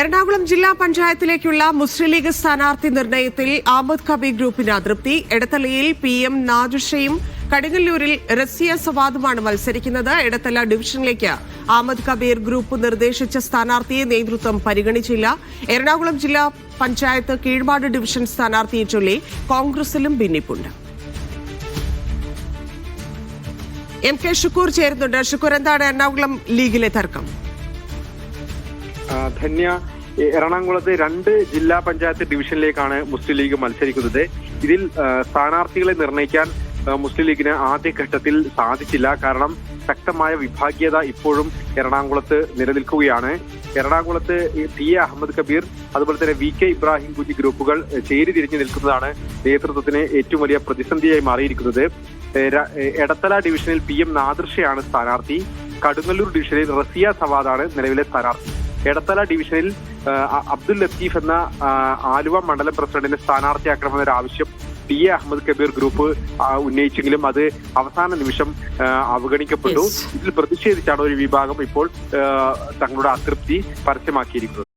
എറണാകുളം ജില്ലാ പഞ്ചായത്തിലേക്കുള്ള മുസ്ലിം ലീഗ് സ്ഥാനാർത്ഥി നിർണയത്തിൽ അഹമ്മദ് കബി ഗ്രൂപ്പിന് അതൃപ്തി. എടത്തലയിൽ പി എം നാജുഷയും കടുങ്ങല്ലൂരിൽ റസിയ സവാദുമാണ് മത്സരിക്കുന്നത്. എടത്തല ഡിവിഷനിലേക്ക് അഹമ്മദ് കബീർ ഗ്രൂപ്പ് നിർദ്ദേശിച്ച സ്ഥാനാർത്ഥിയെ നേതൃത്വം പരിഗണിച്ചില്ല. എറണാകുളം ജില്ലാ പഞ്ചായത്ത് കീഴ്മാട് ഡിവിഷൻ സ്ഥാനാർത്ഥിയെ ചൊല്ലി കോൺഗ്രസിലും ഭിന്നിപ്പുണ്ട്. എം കെ ഷുക്കൂർ ചേരുന്നുണ്ട്. ഷുക്കൂർ എന്താണ് എറണാകുളം ലീഗിലെ തർക്കം? ധന്യ എറണാകുളത്ത് രണ്ട് ജില്ലാ പഞ്ചായത്ത് ഡിവിഷനിലേക്കാണ് മുസ്ലിം ലീഗ് മത്സരിക്കുന്നത്. ഇതിൽ സ്ഥാനാർത്ഥികളെ നിർണയിക്കാൻ മുസ്ലിം ലീഗിന് ആദ്യഘട്ടത്തിൽ സാധിച്ചില്ല. കാരണം ശക്തമായ വിഭാഗീയത ഇപ്പോഴും എറണാകുളത്ത് നിലനിൽക്കുകയാണ്. എറണാകുളത്ത് ടി എ അഹമ്മദ് കബീർ അതുപോലെ തന്നെ വി കെ ഇബ്രാഹിം കുഞ്ഞി ഗ്രൂപ്പുകൾ ചേരി തിരിഞ്ഞു നിൽക്കുന്നതാണ് നേതൃത്വത്തിന് ഏറ്റവും വലിയ പ്രതിസന്ധിയായി മാറിയിരിക്കുന്നത്. എടത്തല ഡിവിഷനിൽ പി എം നാദൃഷയാണ് സ്ഥാനാർത്ഥി. കടുങ്ങല്ലൂർ ഡിവിഷനിൽ റസിയ സവാദാണ് നിലവിലെ സ്ഥാനാർത്ഥി. എടത്തല ഡിവിഷനിൽ അബ്ദുൽ ലത്തീഫ് എന്ന ആലുവ മണ്ഡലം പ്രസിഡന്റിനെ സ്ഥാനാർത്ഥിയാക്കണമെന്നൊരു ആവശ്യം T A Ahmed Kabir group ഉന്നയിച്ചെങ്കിലും അത് അവസാന നിമിഷം അവഗണിക്കപ്പെട്ടു. ഇതിൽ പ്രതിഷേധിച്ചാണ് ഒരു വിഭാഗം ഇപ്പോൾ തങ്ങളുടെ അതൃപ്തി പരസ്യമാക്കിയിരിക്കുന്നത്.